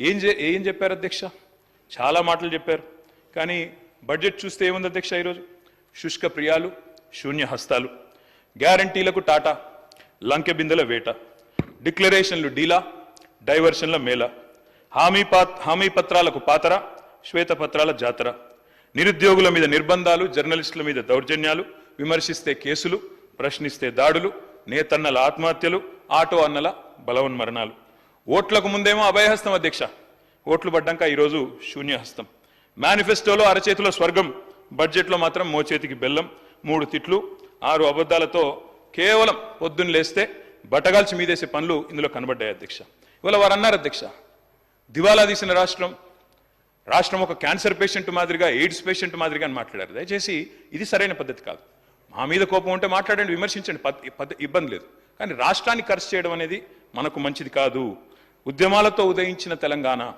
ఏం చే- ఏం చెప్పారు అధ్యక్ష? చాలా మాటలు చెప్పారు. కానీ బడ్జెట్ చూస్తే ఏముంది అధ్యక్ష ఈరోజు? శుష్క ప్రియాలు శూన్య హస్తాలు. గ్యారంటీలకు టాటా లంకె బిందెల వేట. డిక్లరేషన్లు డీలా డైవర్షన్ల మేళ. హామీ పాత్ హామీ పత్రాలకు పాతర శ్వేతపత్రాల జాతర. నిరుద్యోగుల మీద నిర్బంధాలు జర్నలిస్టుల మీద దౌర్జన్యాలు విమర్శిస్తే కేసులు ప్రశ్నిస్తే దాడులు నేతన్నల ఆత్మహత్యలు ఆటో అన్నల బలవన్మరణాలు. ఓట్లకు ముందేమో అభయహస్తం అధ్యక్ష. ఓట్లు పడ్డాక ఈరోజు శూన్యహస్తం. మేనిఫెస్టోలో అరచేతిలో స్వర్గం బడ్జెట్లో మాత్రం మోచేతికి బెల్లం మూడు తిట్లు ఆరు అబద్ధాలతో కేవలం పొద్దున్న లేస్తే బటగాల్చి మీదేసే పనులు ఇందులో కనబడ్డాయి అధ్యక్ష. ఇవాళ వారు అన్నారు అధ్యక్ష దివాలా తీసిన రాష్ట్రం రాష్ట్రం ఒక క్యాన్సర్ పేషెంట్ మాదిరిగా ఎయిడ్స్ పేషెంట్ మాదిరిగా అని మాట్లాడారు. దయచేసి ఇది సరైన పద్ధతి కాదు. మా మీద కోపం ఉంటే మాట్లాడండి విమర్శించండి పద్- ఇబ్బంది లేదు. కానీ రాష్ట్రాన్ని ఖర్చు చేయడం అనేది మనకు మంచిది కాదు. ఉద్యమాలతో ఉదయించిన తెలంగాణ.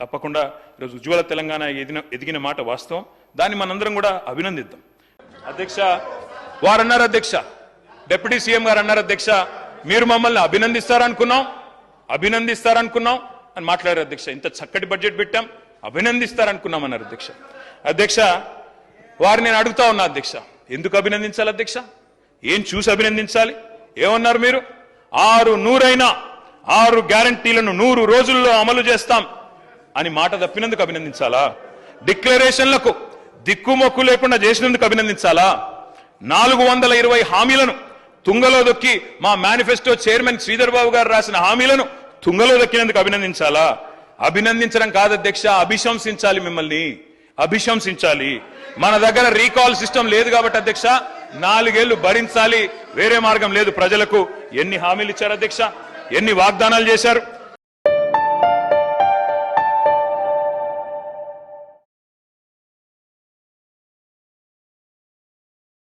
తప్పకుండా ఈరోజు ఉజ్వల తెలంగాణ ఎదిన ఎదిగిన మాట వాస్తవం. దాన్ని మనందరం కూడా అభినందిద్దాం. అధ్యక్ష వారు అన్నారు అధ్యక్ష డిప్యూటీ సీఎం గారు అన్నారు అధ్యక్ష మీరు మమ్మల్ని అభినందిస్తారనుకున్నాం అభినందిస్తారనుకున్నాం అని మాట్లాడారు అధ్యక్ష. ఇంత చక్కటి బడ్జెట్ పెట్టాం అభినందిస్తారనుకున్నాం అన్నారు అధ్యక్ష. అధ్యక్ష వారు నేను అడుగుతా ఉన్నా అధ్యక్ష. ఎందుకు అభినందించాలి అధ్యక్ష? ఏం చూసి అభినందించాలి? ఏమన్నారు మీరు? ఆరు నూరైనా ఆరు గ్యారంటీలను నూరు రోజుల్లో అమలు చేస్తాం అని మాట తప్పినందుకు అభినందించాలా? డిక్లరేషన్లకు దిక్కుమొక్కు లేకుండా చేసినందుకు అభినందించాలా? నాలుగు వందల ఇరవై హామీలను తుంగలో దొక్కి మా మేనిఫెస్టో చైర్మన్ శ్రీధర్ బాబు గారు రాసిన హామీలను తుంగలో దొక్కినందుకు అభినందించాలా? అభినందించడం కాదు అధ్యక్ష అభిశంసించాలి మిమ్మల్ని. అభిశంసించాలి. మన దగ్గర రీకాల్ సిస్టమ్ లేదు కాబట్టి అధ్యక్ష నాలుగేళ్ళు భరించాలి. వేరే మార్గం లేదు ప్రజలకు. ఎన్ని హామీలు ఇచ్చారు అధ్యక్ష? ఎన్ని వాగ్దానాలు చేశారు?